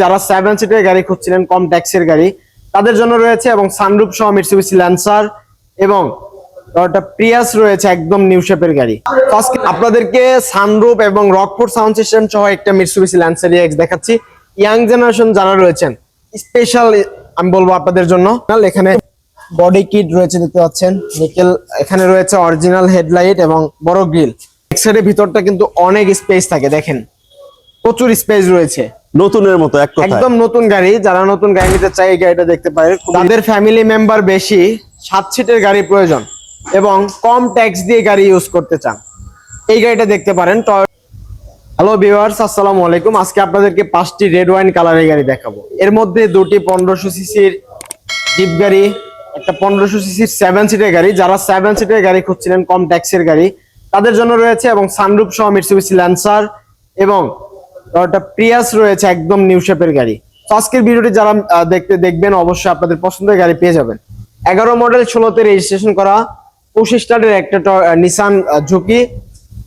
যারা সেভেন সিটের গাড়ি খুঁজছিলেন, কম ট্যাক্সের গাড়ি, তাদের জন্য রয়েছে এবং সানরুপ সহ মিটসুবিসি ল্যান্সার এবং প্রিয়াস রয়েছে একদম নিউ শেপের গাড়ি। আজকে আপনাদেরকে সানরুপ এবং সাউন্ড সিস্টেম সহ একটা ল্যান্সার এক্স দেখাচ্ছি। ইয়াং জেনারেশন যারা রয়েছেন স্পেশাল আমি বলব আপনাদের জন্য। এখানে বডি কিট রয়েছে দেখতে পাচ্ছেন। নিকেল এখানে রয়েছে অরিজিনাল হেডলাইট এবং বড় গ্রিল ভিতরটা কিন্তু অনেক স্পেস থাকে, দেখেন। প্রচুর স্পেস রয়েছে। নতুনের মতো এক কথা একদম নতুন গাড়ি যারা নতুন গাড়ি নিতে চায় এই গাড়িটা দেখতে পারে তাদের ফ্যামিলি মেম্বার বেশি সাত সিটের গাড়ি প্রয়োজন এবং কম ট্যাক্স দিয়ে গাড়ি ইউজ করতে চান। এই গাড়িটা দেখতে পারেন হ্যালো ভিউয়ার্স আসসালামু আলাইকুম। আজকে আপনাদেরকে পাঁচটি রেড ওয়াইন কালারের গাড়ি দেখাবো। এর মধ্যে দুটি পনেরোশো সিসির জিপ গাড়ি একটা পনেরোশো সিসির সেভেন সিটের গাড়ি। যারা সেভেন সিটের গাড়ি খুঁজছিলেন কম ট্যাক্সের গাড়ি তাদের জন্য রয়েছে এবং সানরুপ সহ মিটসুবিসি ল্যান্সার এবং টয়োটা প্রিয়াস রয়েছে একদম নিউ শেপের গাড়ি। তো আজকের ভিডিওটি যারা দেখতে দেখবেন অবশ্যই আপনাদের পছন্দের গাড়ি পেয়ে যাবেন। এগারো মডেল ষোলোতে রেজিস্ট্রেশন করা পঁচিশ স্টারের একটা নিসান ঝুঁকি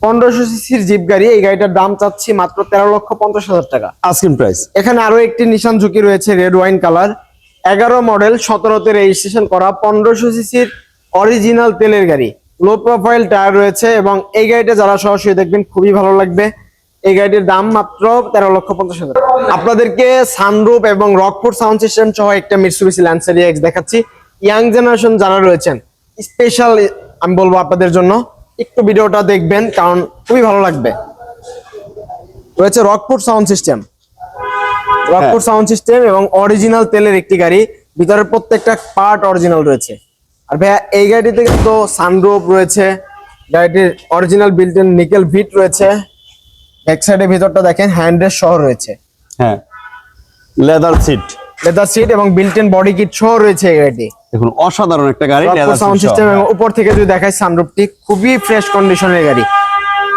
পনেরোশো সিসির জিপ গাড়ি এই গাড়িটার দাম চাচ্ছি মাত্র তেরো লক্ষ পঞ্চাশ হাজার টাকা। আস্কিং প্রাইস এখানে আরও একটি নিশান ঝুঁকি রয়েছে রেড ওয়াইন কালার এগারো মডেল সতেরোতে রেজিস্ট্রেশন করা পনেরোশো সিসির অরিজিনাল তেলের গাড়ি। লো প্রোফাইল টায়ার রয়েছে এবং এই গাড়িটা যারা সরাসরি দেখবেন খুবই ভালো লাগবে। এই গাড়িটির দাম মাত্র তেরো লক্ষ পঞ্চাশ হাজার। আপনাদেরকে সানরুপ এবং রকফোর্ড সাউন্ড সিস্টেম সহ একটা মিটসুবিসি ল্যান্সার এক্স দেখাচ্ছি। ইয়াং জেনারেশন যারা রয়েছেন স্পেশাল আমি বলব আপনাদের জন্য একটু ভিডিওটা দেখবেন কারণ খুবই ভালো লাগবে। রয়েছে রকফোর্ড সাউন্ড সিস্টেম। রকপুর সাউন্ড সিস্টেম এবং অরিজিনাল তেলের একটি গাড়ি ভিতরের প্রত্যেকটা পার্ট অরিজিনাল রয়েছে। আর ভাইয়া এই গাড়িতে কিন্তু সানরুফ রয়েছে গাড়িটির অরিজিনাল বিল্ট ইন নিকেল ভিট রয়েছে। ব্যাক সাইডের ভিতরটা দেখেন হ্যান্ডের সহ রয়েছে। হ্যাঁ। লেদার সিট লেদার সিট এবং বিল্ট ইন বডি কিট সহ রয়েছে এই গাড়িটি। দেখুন অসাধারণ একটা গাড়ি leather সাউন্ড সিস্টেম এবং উপর থেকে যদি দেখায় সানরুফটি খুবই ফ্রেশ কন্ডিশনের গাড়ি।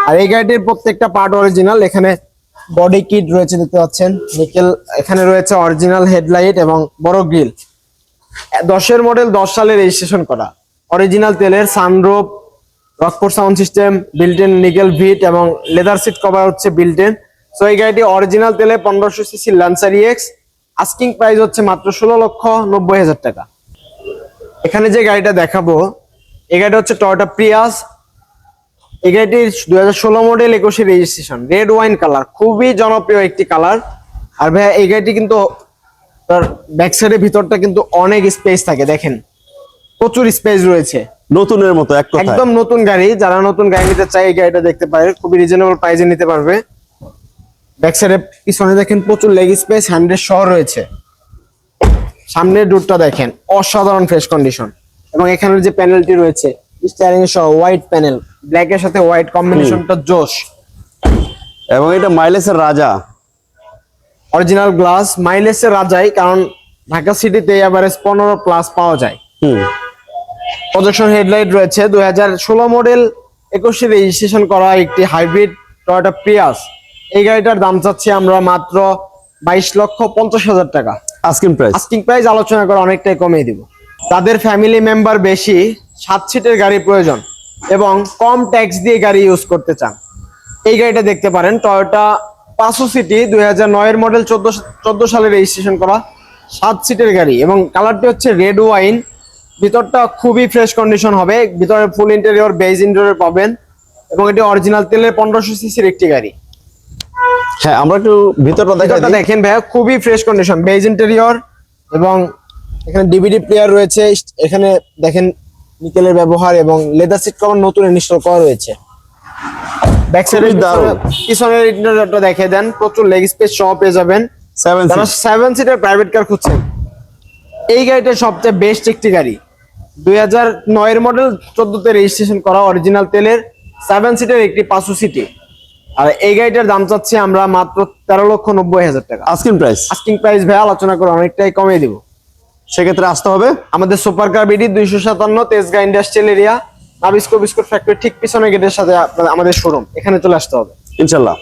আর এই গাড়িটির প্রত্যেকটা পার্ট অরিজিনাল এখানে বডি কিট রয়েছে দেখতে পাচ্ছেন। নিকেল এখানে রয়েছে অরিজিনাল হেডলাইট এবং বড় গ্রিল দশের মডেল দশ সালে রেজিস্ট্রেশন করা। অরিজিনাল তেলের sunroof Rockford sound system built in nickel ভিট এবং লেদার সিট কভার হচ্ছে বিল্ট ইন সো এই গাড়িটি অরিজিনাল তেলে পনেরোশো CC Lancer X asking price হচ্ছে মাত্র ষোলো লক্ষ নব্বই হাজার টাকা। এখানে যে গাড়িটা দেখাবো, এই গাড়িটা হচ্ছে টয়োটা প্রিয়াস এই গাড়িটির দুই হাজার ষোলো মডেল একুশে রেজিস্ট্রেশন রেড ওয়াইন কালার খুবই জনপ্রিয় একটি কালার আর ভাইয়া, এই গাড়িটি কিন্তু তার ব্যাক সাইডের ভিতরটা কিন্তু অনেক স্পেস থাকে, দেখেন। প্রচুর স্পেস রয়েছে। নতুনের মতো এক কথা একদম নতুন গাড়ি যারা নতুন গাড়ি নিতে চায় এই গাড়িটা দেখতে পারে। খুবই রিজনেবল প্রাইসে নিতে পারবে। ব্যাক সাইডে পিছনে দেখেন প্রচুর লেগ স্পেস হ্যান্ডের সহ রয়েছে। সামনের ডোরটা দেখেন অসাধারণ ফ্রেশ কন্ডিশন এবং এখানের যে প্যানেলটি রয়েছে স্টিয়ারিং সহ হোয়াইট প্যানেল ব্ল্যাক এর সাথে হোয়াইট কম্বিনেশনটা জোশ। এবং এটা মাইলেজের রাজা। অরিজিনাল গ্লাস মাইলেজের রাজাই কারণ ঢাকা সিটিতে এভারেজ পনেরো প্লাস পাওয়া যায়। হুম। প্রজেকশন হেডলাইট রয়েছে দুই হাজার ষোলো মডেল একুশে রেজিস্ট্রেশন করা একটি হাইব্রিড টয়োটা প্রিয়াস এই গাড়িটার দাম চাচ্ছি আমরা মাত্র বাইশ লক্ষ পঞ্চাশ হাজার টাকা। আস্কিং প্রাইস আস্কিং প্রাইস আলোচনা করে অনেকটাই কমিয়ে দিব। তাদের ফ্যামিলি মেম্বার বেশি সাত সিটের গাড়ি প্রয়োজন এবং কম ট্যাক্স দিয়ে গাড়ি ইউজ করতে চান। এই গাড়িটা দেখতে পারেন টয়োটা পাঁচশো সিটি দুই হাজার নয়ের মডেল চোদ্দ চোদ্দ সালে রেজিস্ট্রেশন করা সাত সিটের গাড়ি এবং কালারটি হচ্ছে রেড ওয়াইন ভিতরটা খুবই ফ্রেশ কন্ডিশন হবে। ভিতরে ফুল ইন্টেরিয়র বেজ ইন্টেরিয়র পাবেন। এবং এটি অরিজিনাল তেলের পনেরোশো সিসির একটি গাড়ি। হ্যাঁ আমরা একটু ভিতরটা দেখা ভিতরটা দেখেন ভাইয়া খুবই ফ্রেশ কন্ডিশন বেজ ইন্টেরিয়র এবং এখানে ডিভিডি প্লেয়ার রয়েছে। এখানে দেখেন নিকেলের ব্যবহার এবং লেদার সিট কভার নতুন ইনস্টল করা রয়েছে। ব্যাক সাইডের। পিছনের ইন্টেরিয়রটা দেখে দেন। প্রচুর লেগ স্পেস সহ পেয়ে যাবেন। সেভেন সিটার প্রাইভেট কার খুঁজছেন এই গাড়িটা সবচেয়ে বেস্ট একটি গাড়ি। দুই হাজার নয়ের মডেল চোদ্দতে রেজিস্ট্রেশন করা অরিজিনাল তেলের সেভেন সিটের একটি পাঁচশো সিটি আর এই গাড়িটার দাম চাচ্ছি আমরা মাত্র তেরো লক্ষ নব্বই হাজার টাকা। আস্কিং প্রাইস আস্কিং প্রাইস ভাই আলোচনা করে অনেকটাই কমিয়ে দিব। সেক্ষেত্রে আসতে হবে? আমাদের সুপার কার বিডি দুইশো সাতান্ন Tejgaon industrial area Nabisco biscuit factory ঠিক পিছনে গেটের সাথে আমাদের শোরুম এখানে চলে আসতে হবে। ইনশাল্লাহ।